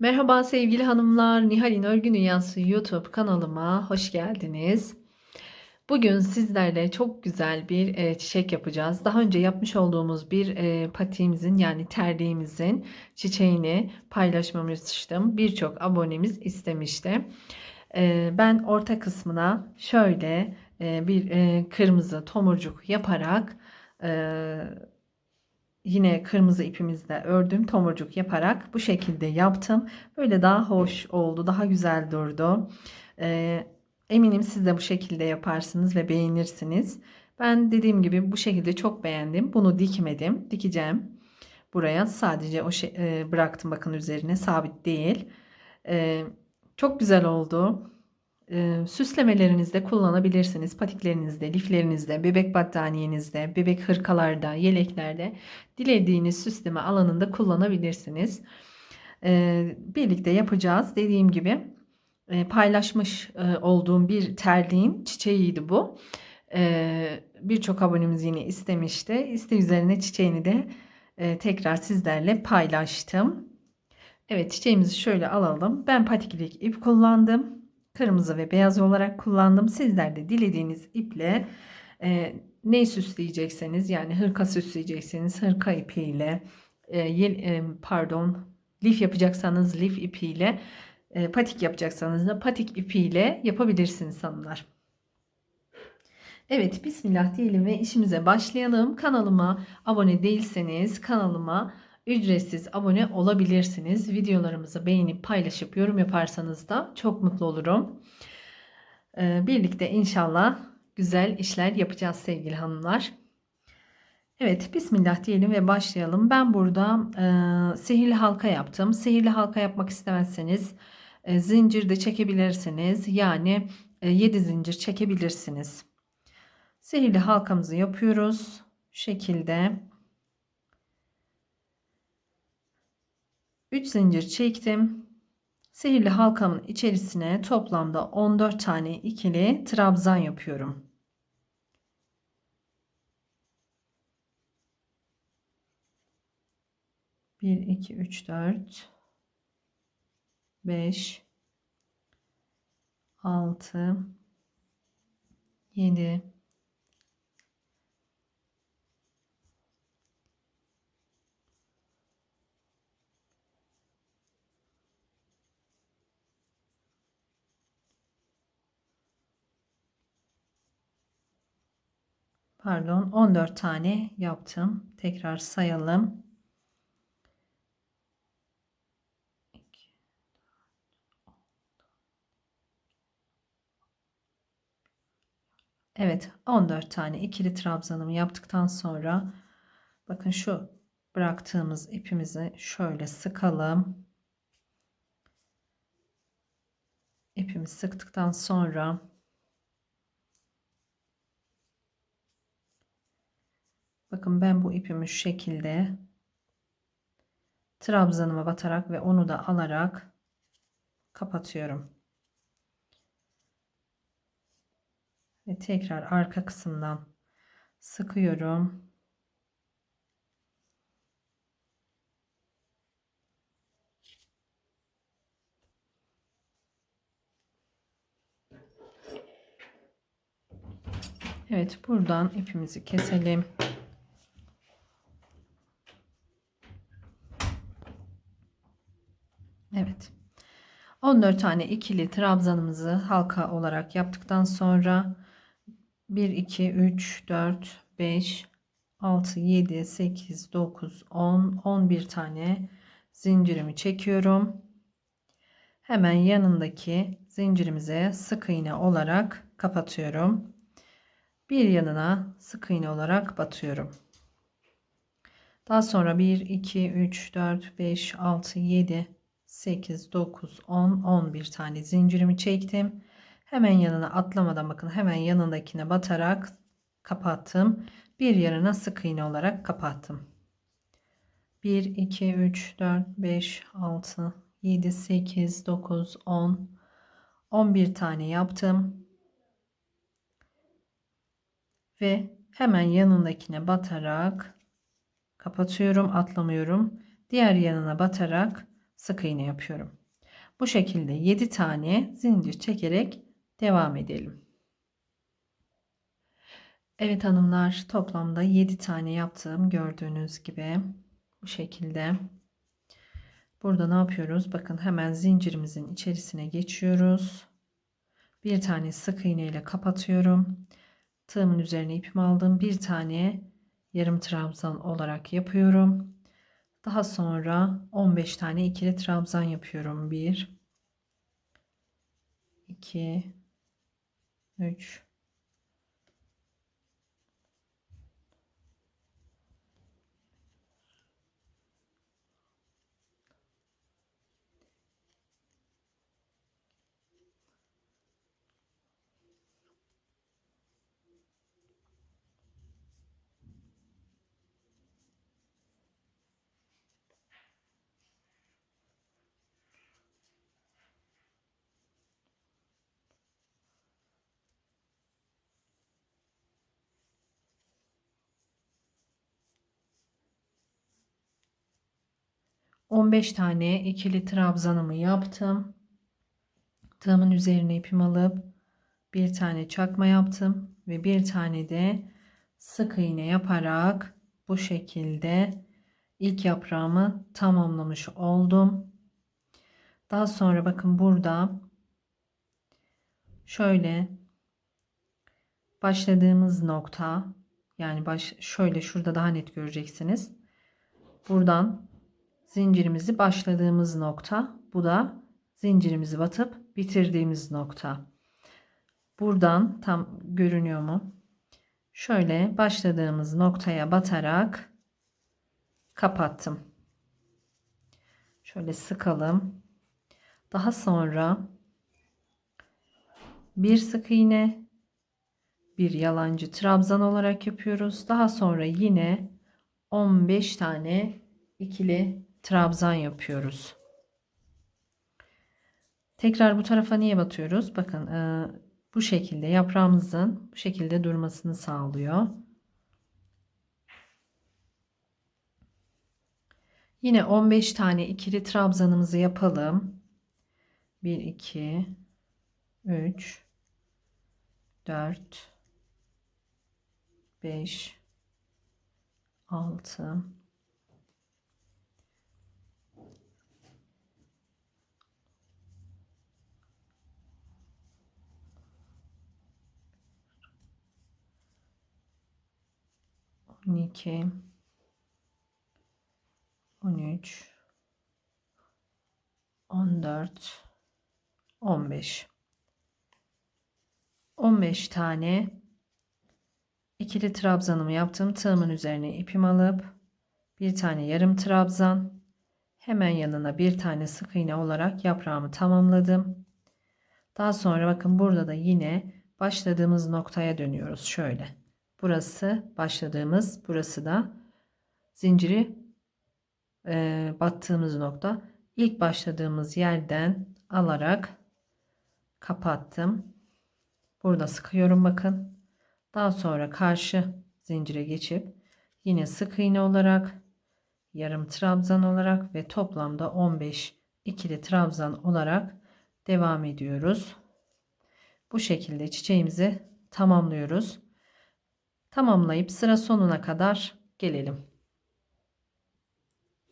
Merhaba sevgili hanımlar, Nihal'in Örgü Dünyası YouTube kanalıma hoş geldiniz. Bugün sizlerle çok güzel bir e, çiçek yapacağız. Daha önce yapmış olduğumuz bir e, patiğimizin yani terliğimizin çiçeğini paylaşmamıştım. Birçok abonemiz istemişti. E, ben orta kısmına şöyle e, bir e, kırmızı tomurcuk yaparak e, yine kırmızı ipimizle ördüm tomurcuk yaparak bu şekilde yaptım. Böyle daha hoş oldu, daha güzel durdu. Ee, eminim siz de bu şekilde yaparsınız ve beğenirsiniz. Ben dediğim gibi bu şekilde çok beğendim. Bunu dikmedim, dikeceğim. Buraya sadece o şey e, bıraktım bakın üzerine sabit değil. Ee, çok güzel oldu. Ee, süslemelerinizde kullanabilirsiniz. Patiklerinizde, liflerinizde, bebek battaniyenizde, bebek hırkalarda, yeleklerde dilediğiniz süsleme alanında kullanabilirsiniz. Ee, birlikte yapacağız. Dediğim gibi e, paylaşmış e, olduğum bir terliğin çiçeğiydi bu. Ee, Birçok abonemiz yine istemişti. İsteği üzerine çiçeğini de e, tekrar sizlerle paylaştım. Evet çiçeğimizi şöyle alalım. Ben patiklik ip kullandım kırmızı ve beyaz olarak kullandım. Sizler de dilediğiniz iple e, ne süsleyecekseniz yani hırka süsleyecekseniz hırka ipiyle e, e, pardon lif yapacaksanız lif ipiyle e, patik yapacaksanız da patik ipiyle yapabilirsiniz hanımlar. Evet bismillah diyelim ve işimize başlayalım. Kanalıma abone değilseniz kanalıma ücretsiz abone olabilirsiniz. Videolarımızı beğenip paylaşıp yorum yaparsanız da çok mutlu olurum. Ee, birlikte inşallah güzel işler yapacağız sevgili hanımlar. Evet bismillah diyelim ve başlayalım. Ben burada e, sihirli halka yaptım. Sihirli halka yapmak istemezseniz e, zincir de çekebilirsiniz. Yani e, 7 zincir çekebilirsiniz. Sihirli halkamızı yapıyoruz. Şu şekilde 3 zincir çektim. Sihirli halkamın içerisine toplamda 14 tane ikili trabzan yapıyorum. Bir, iki, üç, dört, beş, altı, yedi, pardon 14 tane yaptım. Tekrar sayalım. Evet 14 tane ikili trabzanımı yaptıktan sonra bakın şu bıraktığımız ipimizi şöyle sıkalım. İpimi sıktıktan sonra Bakın ben bu ipimi şu şekilde trabzanıma batarak ve onu da alarak kapatıyorum. Ve tekrar arka kısımdan sıkıyorum. Evet buradan ipimizi keselim. Evet. 14 tane ikili trabzanımızı halka olarak yaptıktan sonra 1 2 3 4 5 6 7 8 9 10 11 tane zincirimi çekiyorum. Hemen yanındaki zincirimize sık iğne olarak kapatıyorum. Bir yanına sık iğne olarak batıyorum. Daha sonra 1 2 3 4 5 6 7 8, 9, 10, 11 tane zincirimi çektim. Hemen yanına atlamadan bakın hemen yanındakine batarak kapattım. Bir yanına sık iğne olarak kapattım. 1, 2, 3, 4, 5, 6, 7, 8, 9, 10, 11 tane yaptım. Ve hemen yanındakine batarak kapatıyorum, atlamıyorum. Diğer yanına batarak sık iğne yapıyorum. Bu şekilde 7 tane zincir çekerek devam edelim. Evet hanımlar toplamda 7 tane yaptım gördüğünüz gibi bu şekilde. Burada ne yapıyoruz? Bakın hemen zincirimizin içerisine geçiyoruz. Bir tane sık iğne ile kapatıyorum. Tığımın üzerine ipimi aldım. Bir tane yarım trabzan olarak yapıyorum. Daha sonra 15 tane ikili trabzan yapıyorum. 1 2 3 15 tane ikili trabzanımı yaptım. Tığımın üzerine ipimi alıp bir tane çakma yaptım ve bir tane de sık iğne yaparak bu şekilde ilk yaprağımı tamamlamış oldum. Daha sonra bakın burada şöyle başladığımız nokta yani baş şöyle şurada daha net göreceksiniz. Buradan zincirimizi başladığımız nokta. Bu da zincirimizi batıp bitirdiğimiz nokta. Buradan tam görünüyor mu? Şöyle başladığımız noktaya batarak kapattım. Şöyle sıkalım. Daha sonra bir sık iğne, bir yalancı trabzan olarak yapıyoruz. Daha sonra yine 15 tane ikili trabzan yapıyoruz. Tekrar bu tarafa niye batıyoruz? Bakın e, bu şekilde yaprağımızın bu şekilde durmasını sağlıyor. Yine 15 tane ikili trabzanımızı yapalım. 1 2 3 4 5 6 12 13 14 15 15 tane ikili trabzanımı yaptım. Tığımın üzerine ipimi alıp bir tane yarım trabzan hemen yanına bir tane sık iğne olarak yaprağımı tamamladım. Daha sonra bakın burada da yine başladığımız noktaya dönüyoruz şöyle. Burası başladığımız, burası da zinciri e, battığımız nokta. İlk başladığımız yerden alarak kapattım. Burada sıkıyorum bakın. Daha sonra karşı zincire geçip yine sık iğne olarak yarım trabzan olarak ve toplamda 15 ikili trabzan olarak devam ediyoruz. Bu şekilde çiçeğimizi tamamlıyoruz. Tamamlayıp sıra sonuna kadar gelelim.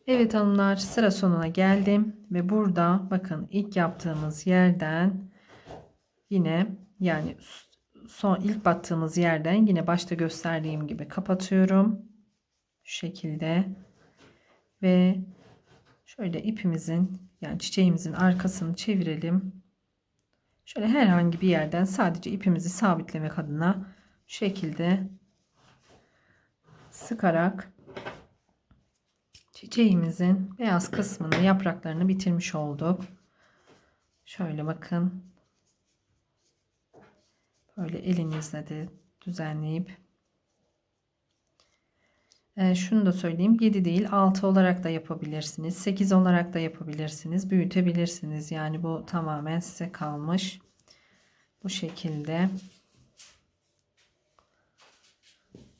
Evet hanımlar sıra sonuna geldim ve burada bakın ilk yaptığımız yerden yine yani son ilk battığımız yerden yine başta gösterdiğim gibi kapatıyorum. Şu şekilde ve şöyle ipimizin yani çiçeğimizin arkasını çevirelim. Şöyle herhangi bir yerden sadece ipimizi sabitlemek adına şu şekilde sıkarak çiçeğimizin beyaz kısmını yapraklarını bitirmiş olduk. Şöyle bakın. Böyle elinizle de düzenleyip. Ee, şunu da söyleyeyim. 7 değil 6 olarak da yapabilirsiniz. 8 olarak da yapabilirsiniz. Büyütebilirsiniz. Yani bu tamamen size kalmış. Bu şekilde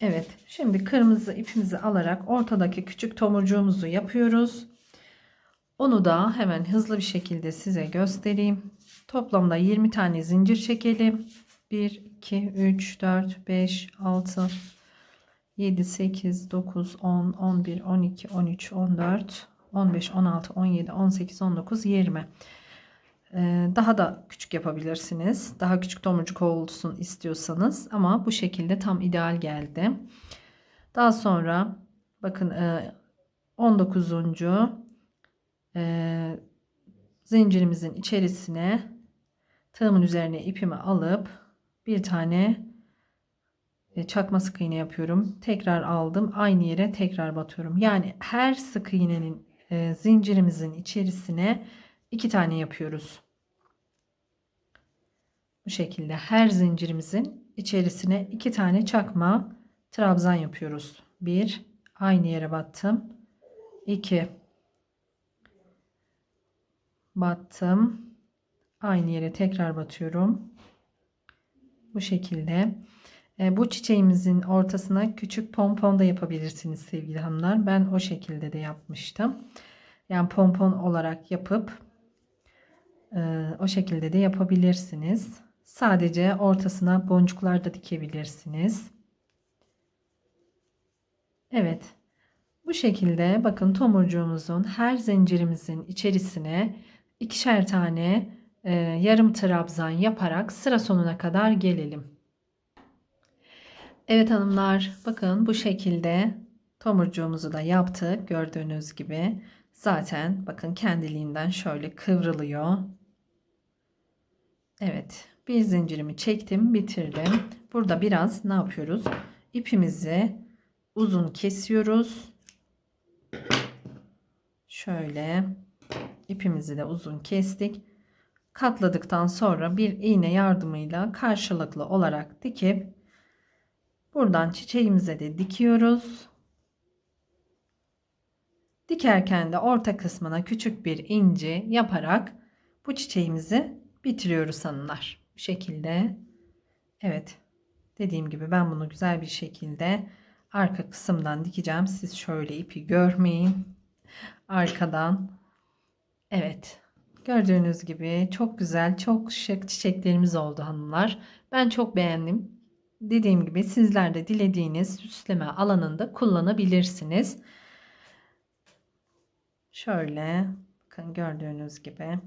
Evet şimdi kırmızı ipimizi alarak ortadaki küçük tomurcuğumuzu yapıyoruz. Onu da hemen hızlı bir şekilde size göstereyim. Toplamda 20 tane zincir çekelim. 1, 2, 3, 4, 5, 6, 7, 8, 9, 10, 11, 12, 13, 14, 15, 16, 17, 18, 19, 20. Ee, daha da küçük yapabilirsiniz. Daha küçük tomurcuk olsun istiyorsanız ama bu şekilde tam ideal geldi. Daha sonra bakın e, 19. E, zincirimizin içerisine tığımın üzerine ipimi alıp bir tane e, çakma sık iğne yapıyorum. Tekrar aldım. Aynı yere tekrar batıyorum. Yani her sık iğnenin e, zincirimizin içerisine iki tane yapıyoruz. Bu şekilde her zincirimizin içerisine iki tane çakma trabzan yapıyoruz. Bir, aynı yere battım. 2 battım. Aynı yere tekrar batıyorum. Bu şekilde. E, bu çiçeğimizin ortasına küçük pompon da yapabilirsiniz sevgili hanımlar. Ben o şekilde de yapmıştım. Yani pompon olarak yapıp e, o şekilde de yapabilirsiniz. Sadece ortasına boncuklar da dikebilirsiniz. Evet. Bu şekilde bakın tomurcuğumuzun her zincirimizin içerisine ikişer tane e, yarım trabzan yaparak sıra sonuna kadar gelelim. Evet hanımlar bakın bu şekilde tomurcuğumuzu da yaptık gördüğünüz gibi. Zaten bakın kendiliğinden şöyle kıvrılıyor. Evet bir zincirimi çektim bitirdim. Burada biraz ne yapıyoruz? İpimizi uzun kesiyoruz. Şöyle ipimizi de uzun kestik. Katladıktan sonra bir iğne yardımıyla karşılıklı olarak dikip buradan çiçeğimize de dikiyoruz. Dikerken de orta kısmına küçük bir inci yaparak bu çiçeğimizi bitiriyoruz hanımlar. Bu şekilde. Evet. Dediğim gibi ben bunu güzel bir şekilde arka kısımdan dikeceğim. Siz şöyle ipi görmeyin. Arkadan. Evet. Gördüğünüz gibi çok güzel, çok şık çiçeklerimiz oldu hanımlar. Ben çok beğendim. Dediğim gibi sizler de dilediğiniz süsleme alanında kullanabilirsiniz. Şöyle bakın gördüğünüz gibi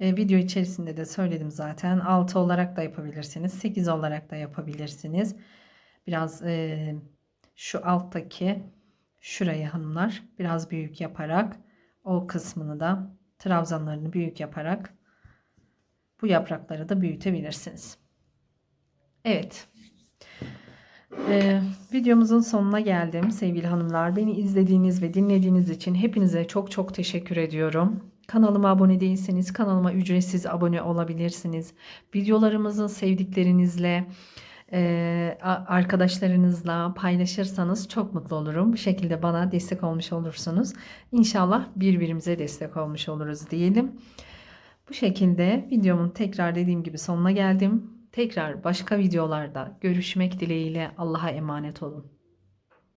e, video içerisinde de söyledim zaten. 6 olarak da yapabilirsiniz. 8 olarak da yapabilirsiniz. Biraz e, şu alttaki şurayı hanımlar biraz büyük yaparak o kısmını da trabzanlarını büyük yaparak bu yaprakları da büyütebilirsiniz. Evet. Ee, videomuzun sonuna geldim sevgili hanımlar. Beni izlediğiniz ve dinlediğiniz için hepinize çok çok teşekkür ediyorum. Kanalıma abone değilseniz kanalıma ücretsiz abone olabilirsiniz. Videolarımızı sevdiklerinizle, e, arkadaşlarınızla paylaşırsanız çok mutlu olurum. Bu şekilde bana destek olmuş olursunuz. İnşallah birbirimize destek olmuş oluruz diyelim. Bu şekilde videomun tekrar dediğim gibi sonuna geldim. Tekrar başka videolarda görüşmek dileğiyle Allah'a emanet olun.